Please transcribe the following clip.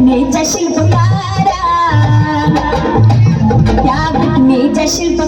शिल्पकारा. त्या घटनेच्या शिल्प